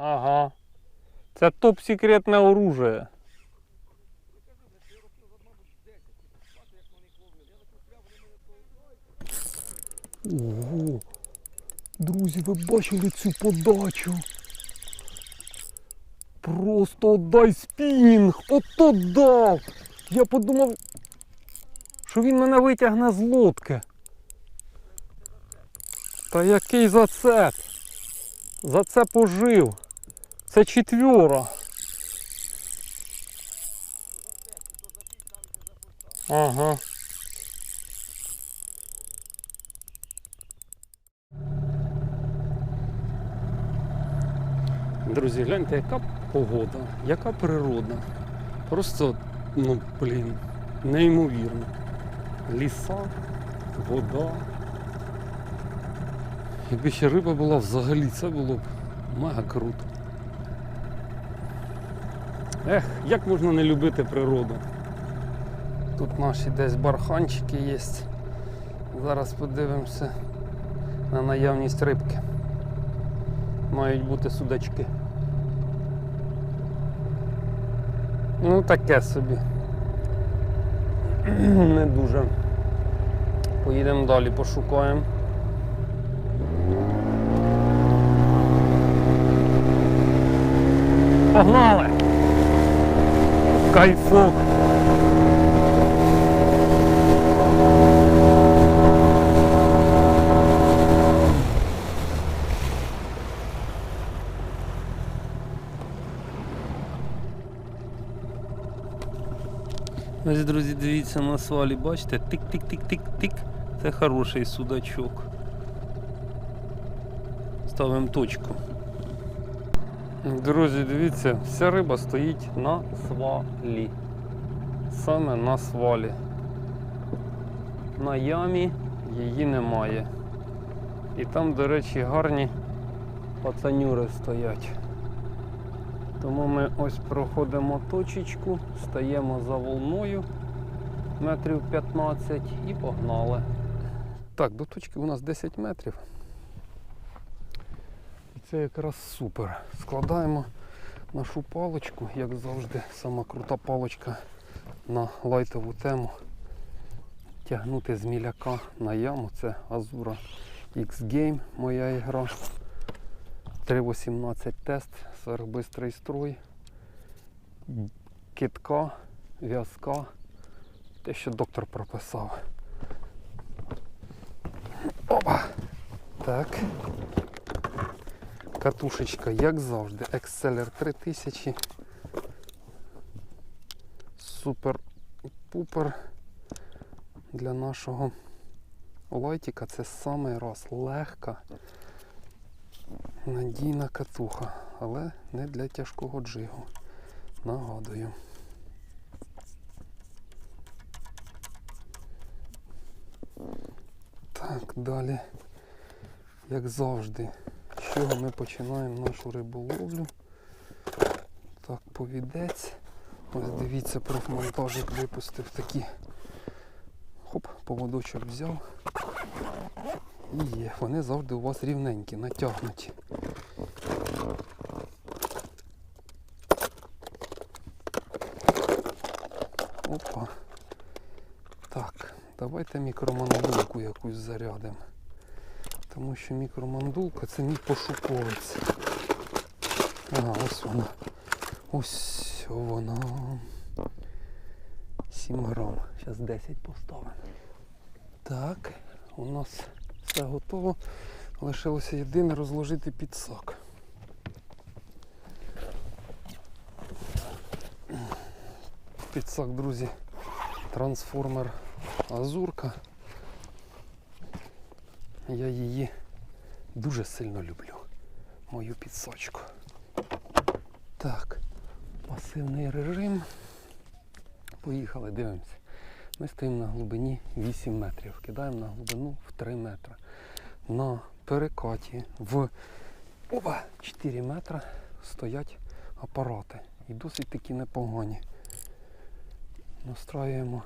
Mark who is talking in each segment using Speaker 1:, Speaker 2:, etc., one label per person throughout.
Speaker 1: Ага. Це топ-секретне оружие. Ого. Друзі, ви бачили цю подачу? Просто дай спінінг! Ото дав! Я подумав, що він мене витягне з лодки. Та який зацеп? Зацеп ожив. Це четвера. Ага. Друзі, гляньте, яка погода, яка природа. Просто, ну, блін, неймовірно. Ліса, вода. Якби ще риба була взагалі, це було б мега круто. Ех, як можна не любити природу? Тут наші десь барханчики є. Зараз подивимося на наявність рибки. Мають бути судачки. Ну таке собі. Не дуже. Поїдемо далі, пошукаємо. Погнали! Кайфок! Ось, друзі, дивіться на свалі, бачите? Тик-тик-тик-тик-тик. Це хороший судачок. Ставимо точку. Друзі, дивіться, вся риба стоїть на свалі. Саме на свалі. На ямі її немає. І там, до речі, гарні пацанюри стоять. Тому ми ось проходимо точечку, стаємо за волною метрів 15 і погнали. Так, до точки у нас 10 метрів. Це якраз супер. Складаємо нашу паличку, як завжди, сама крута паличка на лайтову тему. Тягнути з міляка на яму. Це Azura X-Game, моя ігра. 3.18 тест, сверхбистрий строй, китка, в'язка, те, що доктор прописав. Опа! Так. Катушечка, як завжди, Exceller 3000. Супер-пупер для нашого лайтіка. Це самий раз легка. Надійна катуха, але не для тяжкого джигу. Нагадую. Так, далі, як завжди, чого ми починаємо нашу риболовлю. Так, повідець. Ось дивіться, профмонтажик випустив такі. Хоп, поводочок взяв. І є. Вони завжди у вас рівненькі, натягнуті. Опа. Так, давайте мікромандулку якусь зарядимо. Тому що мікромандулка це мій пошуковець. Ага, ось вона. Ось вона. 7 грам. Зараз 10 поставимо. Так, у нас все готово. Лишилося єдине розложити підсак. Підсак, друзі, трансформер Азурка. Я її дуже сильно люблю. Мою підсачку. Так, пасивний режим. Поїхали, дивимося. Ми стоїмо на глибині 8 метрів, кидаємо на глибину в 3 метри. На перекаті в опа, 4 метри стоять апарати. І досить такі непогані. Настраюємо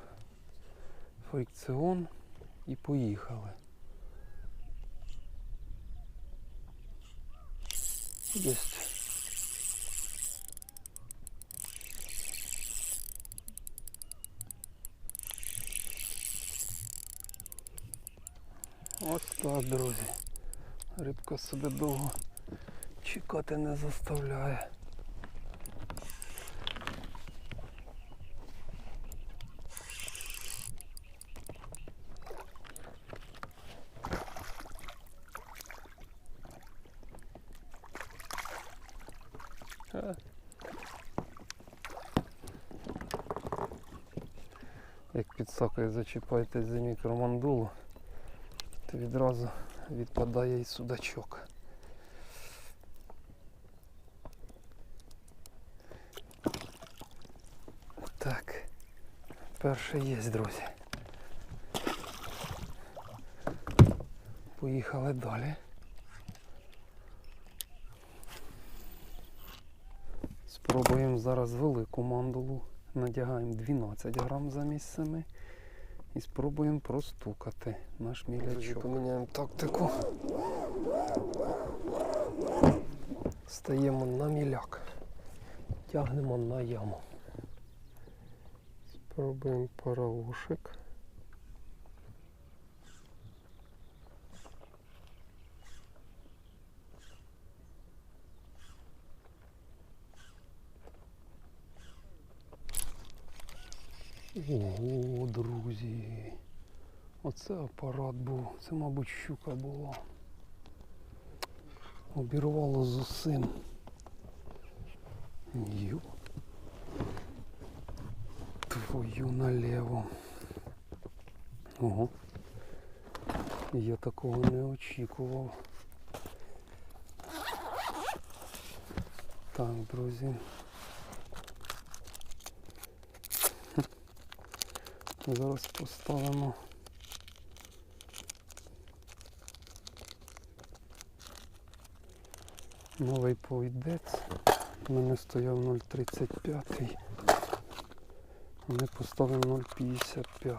Speaker 1: фрикціон і поїхали. Есть. Ось так, друзі. Рибка себе довго чекати не заставляє. Сакою зачіпаєтесь за мікромандулу, то відразу відпадає і судачок. Так, перший є, друзі. Поїхали далі. Спробуємо зараз велику мандулу. Надягаємо 12 грам замість 7 і спробуємо простукати наш мілячок. Поміняємо тактику. Стаємо на міляк. Тягнемо на яму. Спробуємо параушик. Ого, друзі. Оце апарат був. Це, мабуть, щука була. Обірвало з усім. Ю. Твою налево. Ого. Я такого не очікував. Так, друзі. Зараз поставимо. Новий повідець. У мене стояв 0,35. А ми поставимо 0,55.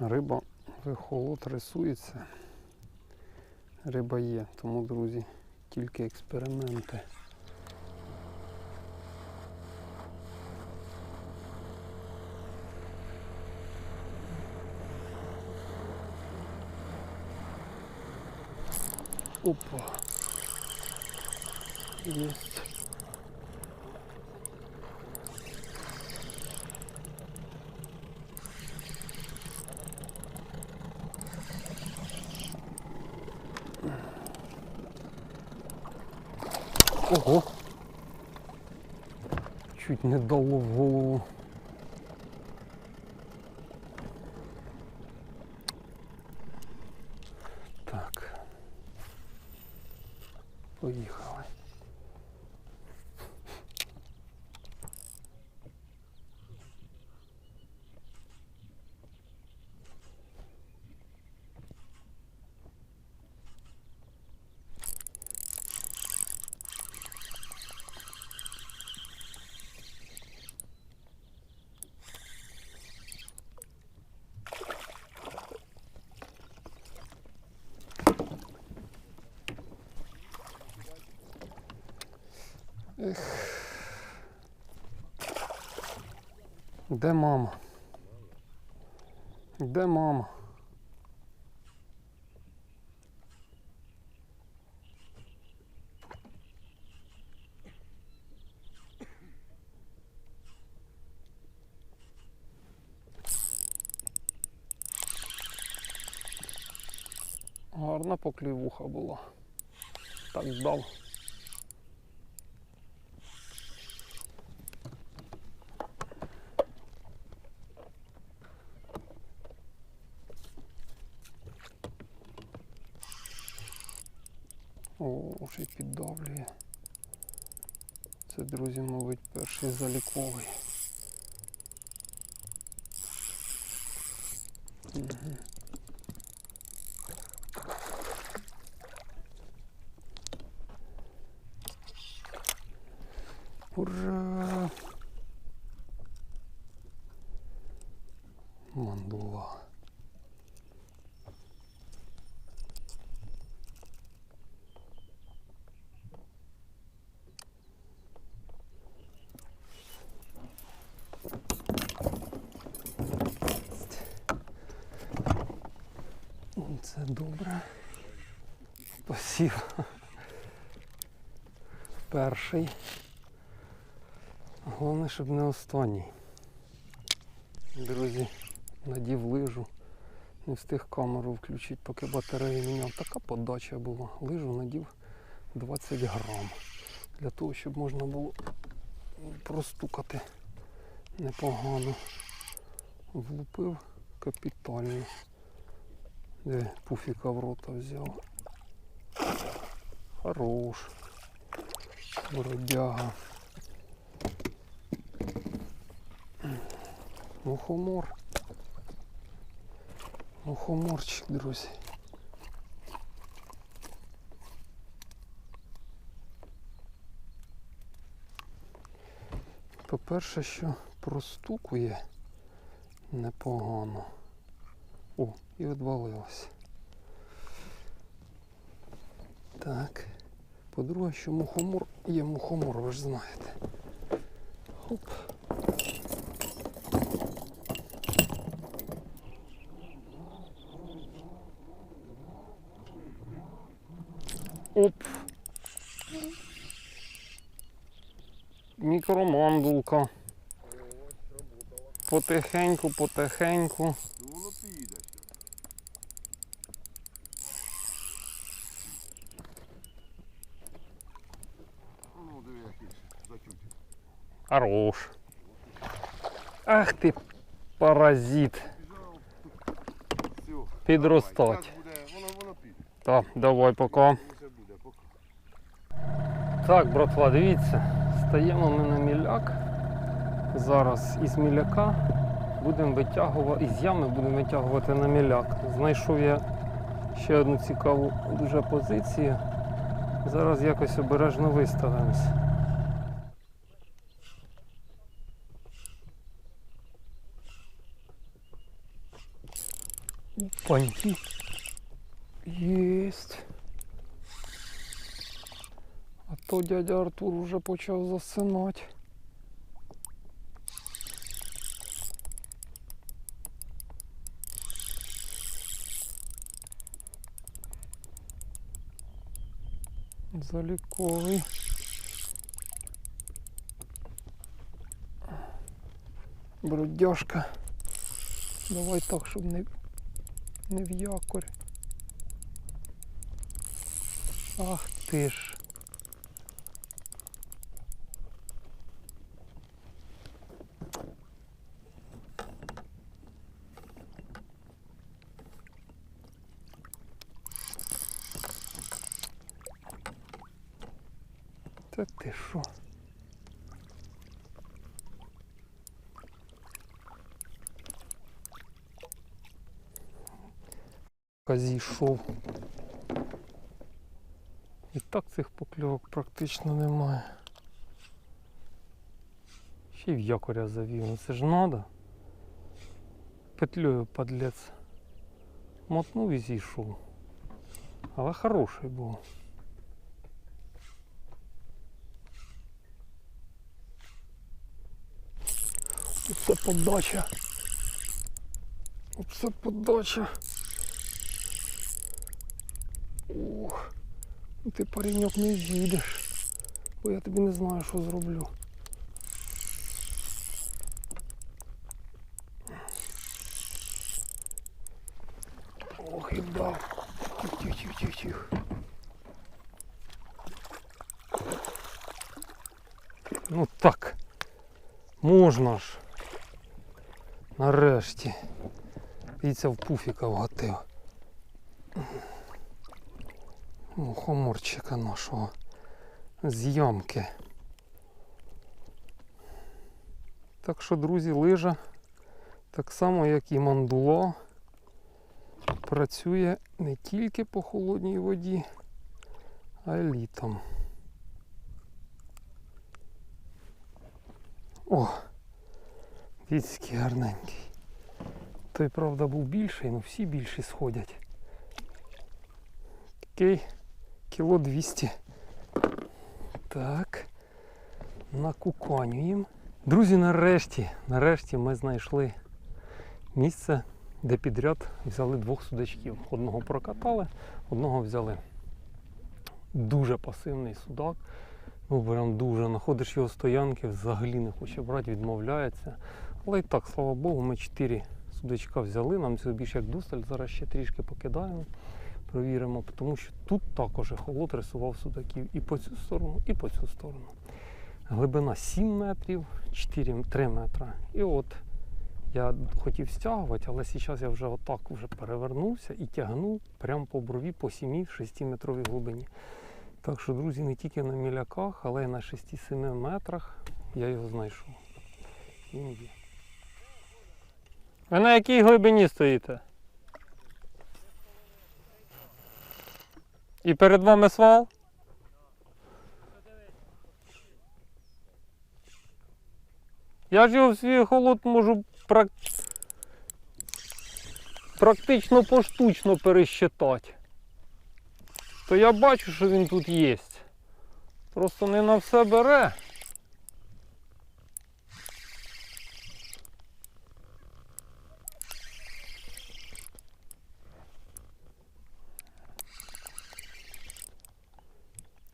Speaker 1: Риба вихолод рисується. Риба є, тому, друзі, тільки експерименти. Опа. Есть. Ого. Чуть не дало в голову. Так. Поїхали. Де мама? Де мама? Гарна поклівуха була. Так дав. О, й піддавлює. Це, друзі, мабуть, перший заліковий. Це добре. Спасибо. Перший. Головне, щоб не останній. Друзі, надів лижу. Не встиг камеру включити, поки батарею міняв. Така подача була. Лижу надів 20 грам. Для того, щоб можна було простукати непогано. Влупив капітально. Де пуфіка в рота взяв. Хорош. Бродяга. Мухомор. Мухоморчик, друзі. По-перше, що простукує непогано. О, і відвалилось. Так. По-друге, що мухомор є мухомор, ви ж знаєте. Хоп. Оп. Мікромандулка. Потихеньку, потихеньку.
Speaker 2: Ну воно піде. Ну, диви, який затютив.
Speaker 1: Хорош. Ах ти паразит. Підростать. Так, давай поки. Так, братва, дивіться, стаємо ми на міляк. Зараз із міляка будемо витягувати, із ями будемо витягувати на міляк. Знайшов я ще одну цікаву дуже позицію. Зараз якось обережно виставимось. Опаньки. Єсть. А то дядя Артур уже почав засинати. Заліковий. Бродяжка. Давай так, щоб не, не в якорь. Ах ти ж. Та ти що? Зійшов. І так цих покльовок практично немає. Ще й в якоря завів, ну це ж надо. Петлею подлець. Мотнув і зійшов. Але хороший був. Оце подача. Оце подача. Ух. Ну Ти пареньок не з'їдеш. Бо я тобі не знаю, що зроблю. Ох, і дав. Тих-тих-тих-тих-тих. Ну так. Можна ж. Нарешті. Дивіться, в пуфіка вгатив. Мухоморчика нашого з ямки. Так що, друзі, лижа, так само як і мандула, працює не тільки по холодній воді, а й літом. О! Дивіться, який гарненький. Той, правда, був більший, але всі більші сходять. Такий кіло 200. Так. Накуканюємо. Друзі, нарешті, нарешті ми знайшли місце, де підряд взяли двох судачків. Одного прокатали, одного взяли. Дуже пасивний судак. Ну, прям дуже. Находиш його стоянки, взагалі не хоче брати, відмовляється. Але і так, слава Богу, ми чотири судачка взяли. Нам цього більше як досталь. Зараз ще трішки покидаємо, провіримо, тому що тут також холод рисував судаків і по цю сторону, і по цю сторону. Глибина 7 метрів, 4, 3 метра. І от я хотів стягувати, але зараз я вже отак вже перевернувся і тягнув прямо по брові по 7-6 метровій глибині. Так що, друзі, не тільки на міляках, але й на 6-7 метрах я його знайшов. Він є. Ви на якій глибині стоїте? І перед вами свал? Я ж його в свій холод можу прак... практично поштучно пересчитати. То я бачу, що він тут є. Просто не на все бере.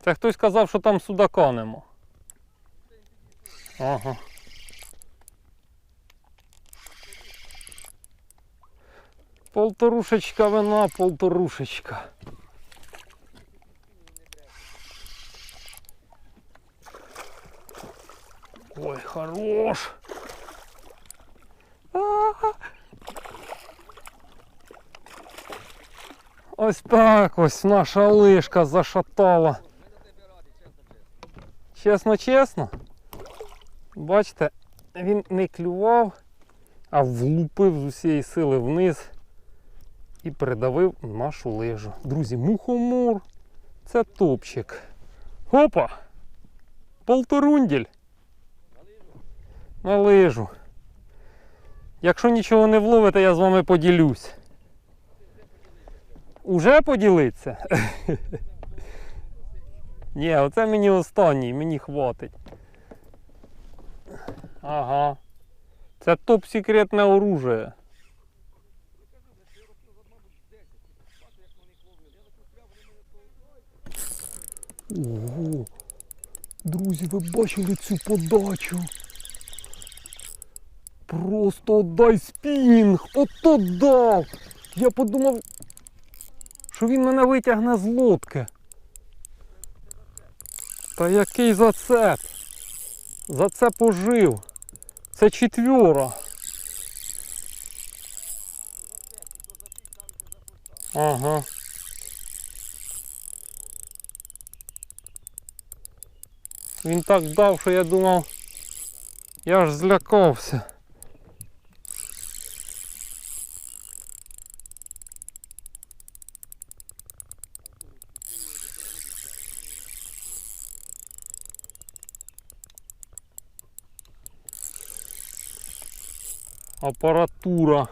Speaker 1: Це хтось казав, що там судака нема. Ага. Полторушечка вина, полторушечка. Ой, хорош. А-а-а. Ось так ось наша лишка зашатала. Чесно, чесно. Бачите, він не клював, а влупив з усієї сили вниз і придавив нашу лижу. Друзі, мухомор. Це топчик. Опа! Полторунділь. На лижу. Якщо нічого не вловите, я з вами поділюсь. Уже поділиться? Ні, оце мені останній, мені хватить. Ага. Це топ секретне оружие. Ого. Друзі, ви бачили цю подачу? Просто дай спінг! Ото дав! Я подумав, що він мене витягне з лодки. Та який зацеп? Зацеп ожив. Це четвера. Ага. Він так дав, що я думав, я аж злякався. Апаратура.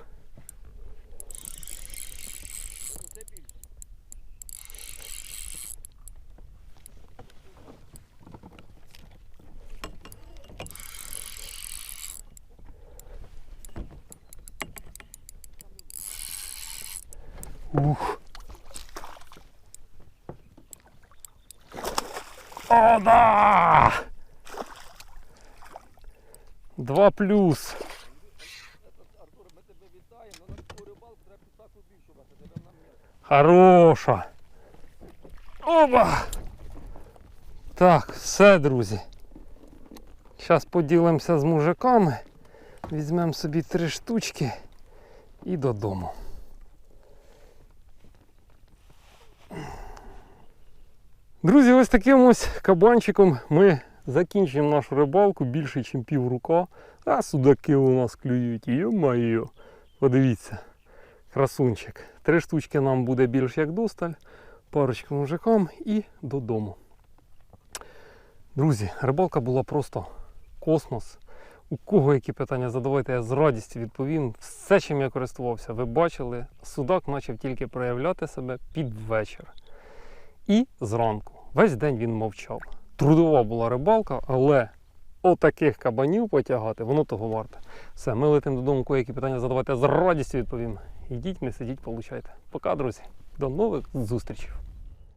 Speaker 1: Ух. О, да! Два плюс. Хороша. Оба! Так, все, друзі. Зараз поділимося з мужиками. Візьмемо собі три штучки і додому. Друзі, ось таким ось кабанчиком ми закінчимо нашу рибалку більше, ніж пів рука. А судаки у нас клюють. Йо-моє. Подивіться. Красунчик. Три штучки нам буде більш як досталь, парочку мужикам і додому. Друзі, рибалка була просто космос. У кого які питання задавайте, я з радістю відповім. Все, чим я користувався, ви бачили, судак почав тільки проявляти себе під вечір. І зранку. Весь день він мовчав. Трудова була рибалка, але отаких кабанів потягати, воно того варте. Все, ми летимо додому, які питання задавайте, з радістю відповім. Ідіть, не сидіть, получайте. Пока, друзі. До нових зустрічей.